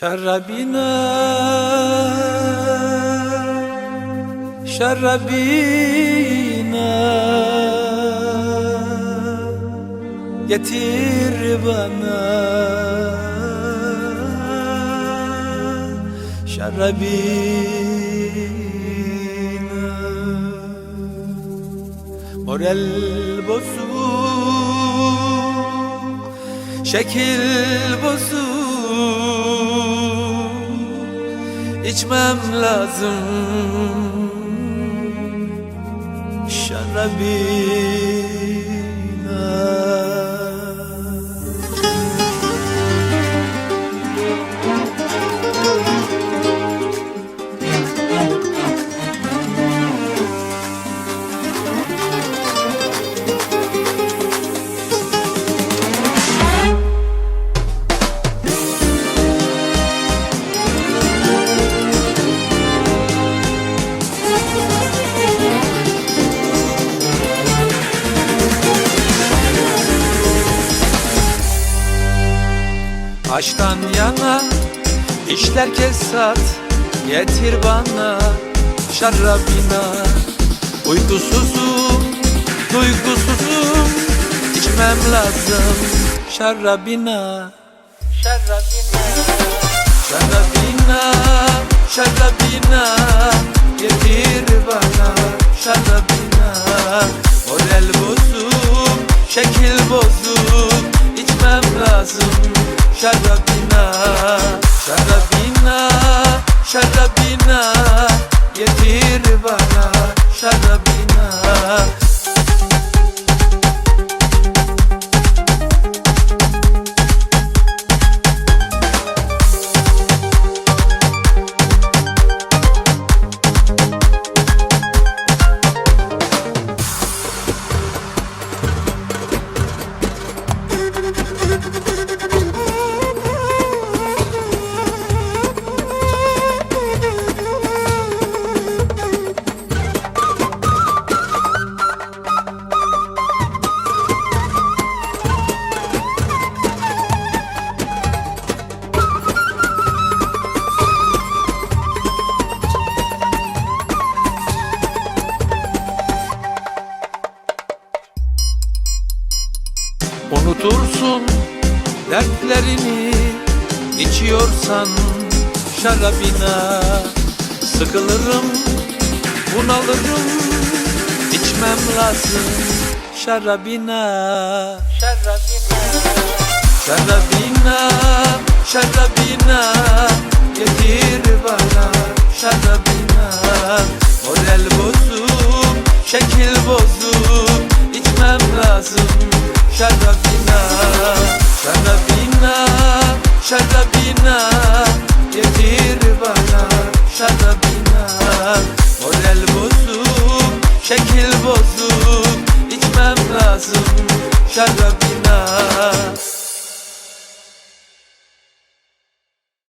Şarabina Şarabina Getir bana. Şarabina Moral bozuk Şekil bozuk İçmem lazım. Şarabina Aşktan yana işler kesat Getir bana şarabina Uykusuzum, duygusuzum İçmem lazım şarabina Şarabina Şarabina, şarabina Getir bana şarabina Moral bozuk, şekil bozuk İçmem lazım şarabina Unutursun dertlerini içiyorsan şarabina Sıkılırım, bunalırım, içmem lazım şarabina Şarabina Şarabina, şarabina Getir bana şarabina Moral bozuk, şekil bozuk şarabina Şarabina, şarabina Getir bana şarabina Moral bozuk, şekil bozuk. İçmem lazım şarabina